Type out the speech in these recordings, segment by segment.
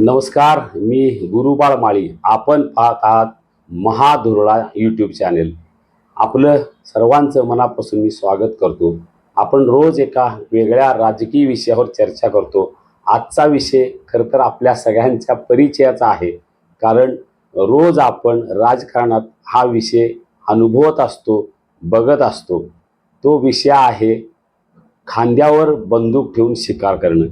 नमस्कार मी गुरुबाळ माळी. आपण पाहत आहात महाधुरळा यूट्यूब चॅनेल आपलं सर्वांचं मनापासून मी स्वागत करतो. आपण रोज एका वेगळ्या राजकीय विषयावर चर्चा करतो. आजचा विषय खरं तर आपल्या सगळ्यांच्या परिचयाचा आहे. कारण रोज आपण राजकारणात हा विषय अनुभवत असतो बघत असतो. तो विषय आहे खांद्यावर बंदूक ठेवून शिकार करणं.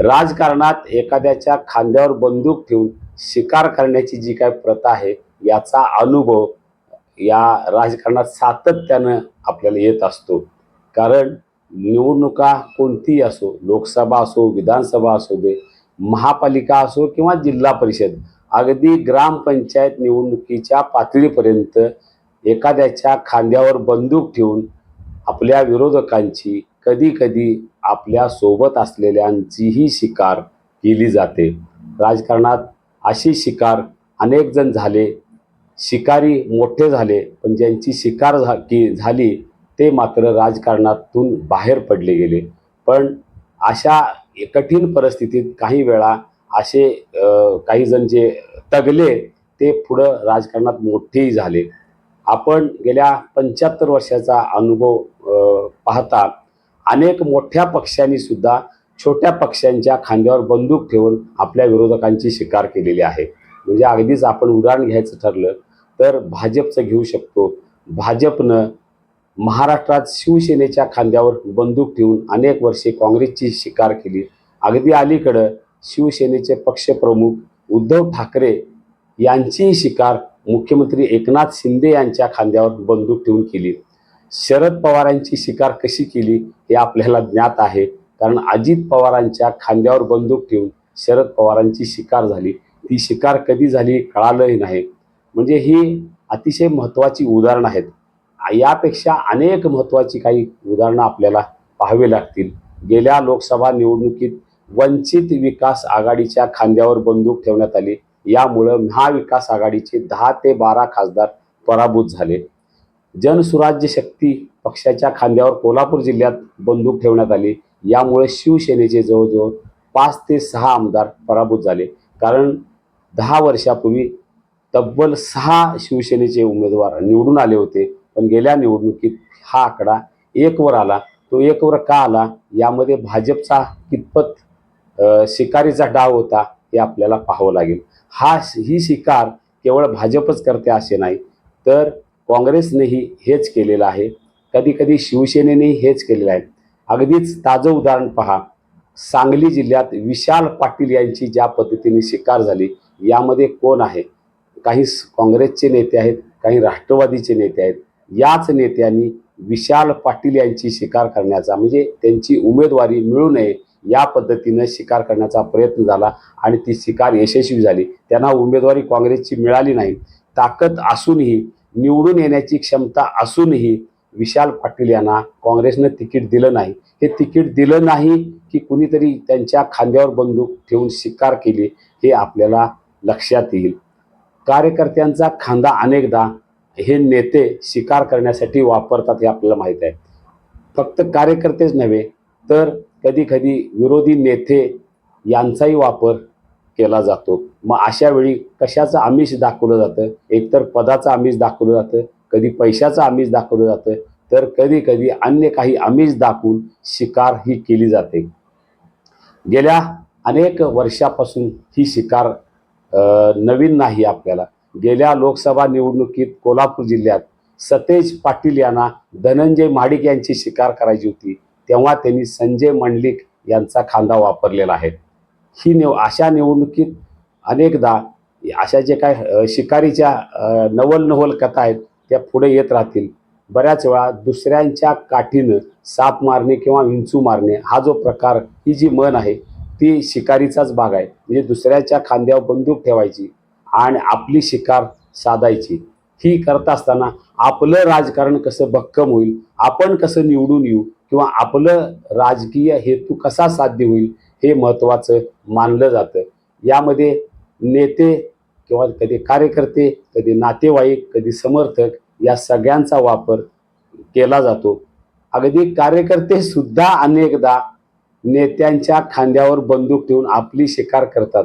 राजकारणात एखाद्याच्या खांद्यावर बंदूक ठेवून शिकार करण्याची जी काय प्रथा आहे याचा अनुभव या राजकारणात सातत्यानं आपल्याला येत असतो. कारण निवडणुका कोणतीही असो लोकसभा असो विधानसभा असू दे महापालिका असो किंवा जिल्हा परिषद अगदी ग्रामपंचायत निवडणुकीच्या पातळीपर्यंत एखाद्याच्या खांद्यावर बंदूक ठेवून आपल्या विरोधकांची कधी कधी आपल्यासोबत असलेल्यांचीही शिकार केली जाते. राजकारणात अशी शिकार अनेक जण झाले. शिकारी मोठे झाले पण ज्यांची शिकार झा की झाली ते मात्र राजकारणातून बाहेर पडले गेले. पण अशा कठीण परिस्थितीत काही वेळा असे काही जण जे तगले ते पुढं राजकारणात मोठेही झाले. आपण गेल्या पंच्याहत्तर वर्षाचा अनुभव पाहता अनेक मोठ्या पक्षांनी सुद्धा छोट्या पक्षांच्या खांद्यावर बंदूक ठेवून आपल्या विरोधकांची शिकार केलेली आहे. म्हणजे अगदीच आपण उदाहरण घ्यायचं ठरलं तर भाजपचं घेऊ शकतो. भाजपनं महाराष्ट्रात शिवसेनेच्या खांद्यावर बंदूक ठेवून अनेक वर्षे काँग्रेसची शिकार केली. अगदी अलीकडं शिवसेनेचे पक्षप्रमुख उद्धव ठाकरे यांचीही शिकार मुख्यमंत्री एकनाथ शिंदे यांच्या खांद्यावर बंदूक ठेवून केली. शरद पवारांची शिकार कशी केली हे आपल्याला ज्ञात आहे. कारण अजित पवारांच्या खांद्यावर बंदूक ठेवून शरद पवारांची शिकार झाली. ती शिकार कधी झाली कळालंही नाही. म्हणजे ही अतिशय महत्त्वाची उदाहरणं आहेत. यापेक्षा अनेक महत्त्वाची काही उदाहरणं आपल्याला पाहावी लागतील. गेल्या लोकसभा निवडणुकीत वंचित विकास आघाडीच्या खांद्यावर बंदूक ठेवण्यात आली. यामुळं महाविकास आघाडीचे दहा ते बारा खासदार पराभूत झाले. जनसुराज्य शक्ती पक्षाच्या खांद्यावर कोल्हापूर जिल्ह्यात बंदूक ठेवण्यात आली. यामुळे शिवसेनेचे जवळजवळ पाच ते सहा आमदार पराभूत झाले. कारण दहा वर्षापूर्वी तब्बल सहा शिवसेनेचे उमेदवार निवडून आले होते. पण गेल्या निवडणुकीत हा आकडा एकवर आला. तो एकवर का आला? यामध्ये भाजपचा कितपत शिकारीचा डाव होता हे आपल्याला पाहावं लागेल. हा ही शिकार केवळ भाजपच करते असे नाही. तर काँग्रेसनेही हेच केलेलं आहे. कधी कधी शिवसेनेनेही हेच केलेलं आहे. अगदीच ताजं उदाहरण पहा. सांगली जिल्ह्यात विशाल पाटील यांची ज्या पद्धतीने शिकार झाली यामध्ये कोण आहे? काही काँग्रेसचे नेते आहेत काही राष्ट्रवादीचे नेते आहेत. याच नेत्यांनी विशाल पाटील यांची शिकार करण्याचा म्हणजे त्यांची उमेदवारी मिळू नये या पद्धतीनं शिकार करण्याचा प्रयत्न झाला आणि ती शिकार यशस्वी झाली. त्यांना उमेदवारी काँग्रेसची मिळाली नाही. ताकद असूनही निवडून येण्याची क्षमता असूनही विशाल पाटील यांना काँग्रेसनं तिकीट दिलं नाही. हे तिकीट दिलं नाही की कुणीतरी त्यांच्या खांद्यावर बंदूक ठेवून शिकार केली हे आपल्याला लक्षात येईल. कार्यकर्त्यांचा खांदा अनेकदा हे नेते शिकार करण्यासाठी वापरतात हे आपल्याला माहीत आहे. फक्त कार्यकर्तेच नव्हे तर कधी कधी विरोधी नेते यांचाही वापर केला जातो. मग अशा वेळी कशाचं आमिष दाखवलं जातं? एकतर पदाचं आमिष दाखवलं जातं कधी पैशाचं आमिष दाखवलं जातं तर कधी कधी अन्य काही आमिष दाखवून शिकार ही केली जाते. गेल्या अनेक वर्षापासून ही शिकार नवीन नाही आपल्याला. गेल्या लोकसभा निवडणुकीत कोल्हापूर जिल्ह्यात सतेज पाटील यांना धनंजय महाडिक यांची शिकार करायची होती. तेव्हा त्यांनी संजय मंडलिक यांचा खांदा वापरलेला आहे. ही निव अशा निवडणुकीत अनेकदा अशा जे काय शिकारीच्या नवल नवल कथा आहेत त्या पुढे येत राहतील. बऱ्याच वेळा दुसऱ्यांच्या काठीनं साप मारणे किंवा विंचू मारणे हा जो प्रकार ही जी मन आहे ती शिकारीचाच भाग आहे. म्हणजे दुसऱ्याच्या खांद्यावर बंदूक ठेवायची आणि आपली शिकार साधायची. ही करत असताना आपलं राजकारण कसं भक्कम होईल आपण कसं निवडून येऊ किंवा आपलं राजकीय हेतू कसा साध्य होईल हे महत्त्वाचं मानलं जातं. यामध्ये नेते किंवा कधी कार्यकर्ते कधी नातेवाईक कधी समर्थक या सगळ्यांचा वापर केला जातो. अगदी कार्यकर्ते सुद्धा अनेकदा नेत्यांच्या खांद्यावर बंदूक ठेवून आपली शिकार करतात.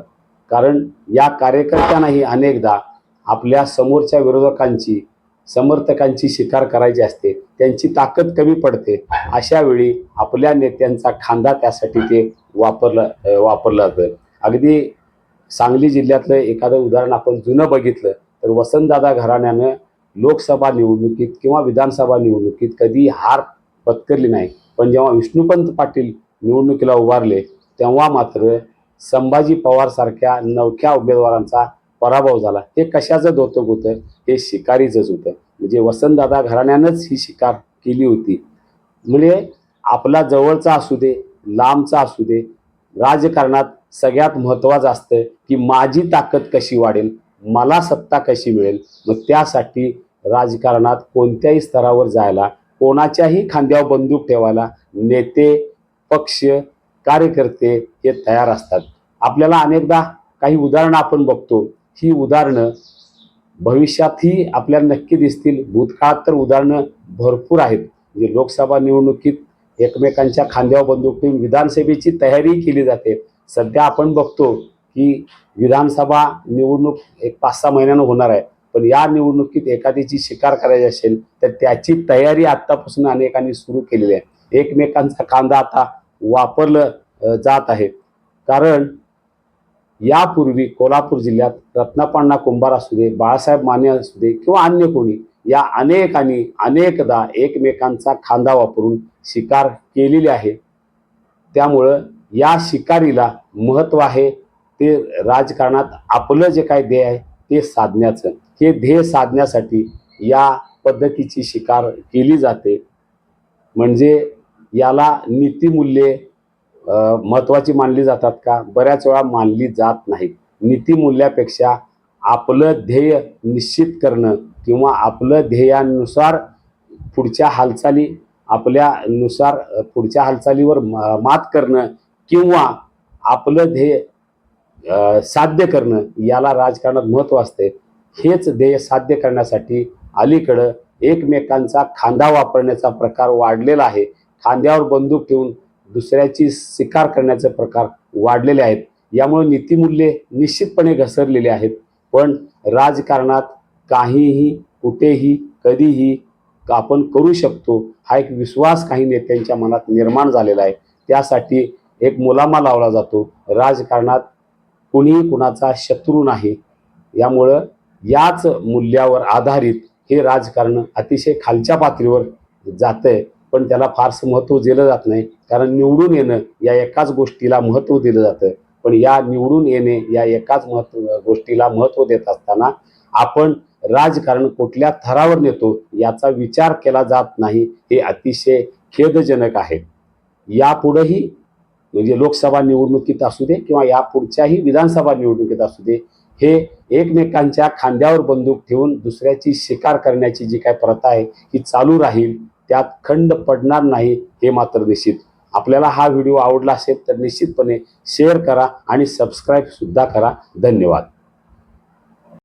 कारण या कार्यकर्त्यांनाही अनेकदा आपल्या समोरच्या विरोधकांची समर्थकांची शिकार करायची असते त्यांची ताकद कमी पडते. अशा वेळी आपल्या नेत्यांचा खांदा त्यासाठी ते वापरलं वापरलं जातं. अगदी सांगली जिल्ह्यातलं एखादं उदाहरण आपण जुनं बघितलं तर वसंतदादा घराण्यानं लोकसभा निवडणुकीत किंवा विधानसभा निवडणुकीत कधी हार पत्करली नाही. पण जेव्हा विष्णुपंत पाटील निवडणुकीला उभारले तेव्हा मात्र संभाजी पवारसारख्या नवख्या उमेदवारांचा पराभव झाला. हे कशाचं धोतक होतं? हे शिकारीचंच होतं. म्हणजे वसंतदादा घराण्यानंच ही शिकार केली होती. म्हणजे आपला जवळचा असू दे लांबचा असू दे राजकारणात सगळ्यात महत्त्वाचं असतं की माझी ताकद कशी वाढेल मला सत्ता कशी मिळेल. मग त्यासाठी राजकारणात कोणत्याही स्तरावर जायला कोणाच्याही खांद्यावर बंदूक ठेवायला नेते पक्ष कार्यकर्ते हे तयार असतात. आपल्याला अनेकदा काही उदाहरणं आपण बघतो. ही उदाहरणं भविष्यातही आपल्याला नक्की दिसतील. भूतकाळात तर उदाहरणं भरपूर आहेत. म्हणजे लोकसभा निवडणुकीत एकमेकांच्या खांद्यावर बंदूक ठेवून विधानसभेची तयारी केली जाते. सध्या आपण बघतो की विधानसभा निवडणूक एक पाच सहा महिन्यानं होणार आहे. पण या निवडणुकीत एखाद्याची शिकार करायची असेल तर त्याची तयारी आत्तापासून अनेकांनी सुरू केलेली आहे. एकमेकांचा कांदा आता वापरलं जात आहे. कारण यापूर्वी कोल्हापूर जिल्ह्यात रत्नापाण्णा कुंभार असू दे बाळासाहेब माने असू दे किंवा अन्य कोणी या अनेकांनी अनेकदा एकमेकांचा खांदा वापरून शिकार केलेली आहे त्यामुळं या शिकारीला महत्त्व आहे. ते राजकारणात आपलं जे काय ध्येय आहे ते साधण्याचं हे ध्येय साधण्यासाठी या पद्धतीची शिकार केली जाते. म्हणजे याला नीतिमूल्ये महत्त्वाची मानली जातात का? बऱ्याच वेळा मानली जात नाहीत. नीतिमूल्यापेक्षा आपलं ध्येय निश्चित करणं किंवा आपलं ध्येयानुसार पुढच्या हालचाली आपल्यानुसार पुढच्या हालचालीवर म- मात करणं किंवा आपलं ध्येय साध्य करणं याला राजकारणात महत्त्व असते. हेच ध्येय साध्य करण्यासाठी अलीकडं एकमेकांचा खांदा वापरण्याचा प्रकार वाढलेला आहे. खांद्यावर बंदूक ठेवून दुसऱ्याची शिकार करण्याचे प्रकार वाढलेले आहेत. यामुळे नीतिमूल्ये निश्चितपणे घसरलेली आहेत. पण राजकारणात काहीही कुठेही कधीही आपण करू शकतो हा एक विश्वास काही नेत्यांच्या मनात निर्माण झालेला आहे. त्यासाठी एक मुलामा लावला जातो. राजकारणात कुणीही कुणाचा शत्रू नाही. यामुळं याच मूल्यावर आधारित हे राजकारण अतिशय खालच्या पातळीवर जातं आहे पण त्याला फारसं महत्त्व दिलं जात नाही. कारण निवडून येणं या एकाच गोष्टीला महत्त्व दिलं जातं. पण या निवडून येणे या एकाच महत्त्व गोष्टीला महत्त्व देत असताना आपण राजकारण कुठल्या थरावर नेतो याचा विचार केला जात नाही हे अतिशय खेदजनक आहे. यापुढेही म्हणजे लोकसभा निवडणुकीत असू दे किंवा या पुढच्याही विधानसभा निवडणुकीत असू दे हे एकमेकांच्या खांद्यावर बंदूक ठेवून दुसऱ्याची शिकार करण्याची जी काय प्रथा आहे ही चालू राहील. त्यात खंड पडणार नाही हे मात्र निश्चित. आपल्याला हा व्हिडिओ आवडला असेल तर निश्चितपणे शेअर करा आणि सबस्क्राईबसुद्धा करा. धन्यवाद.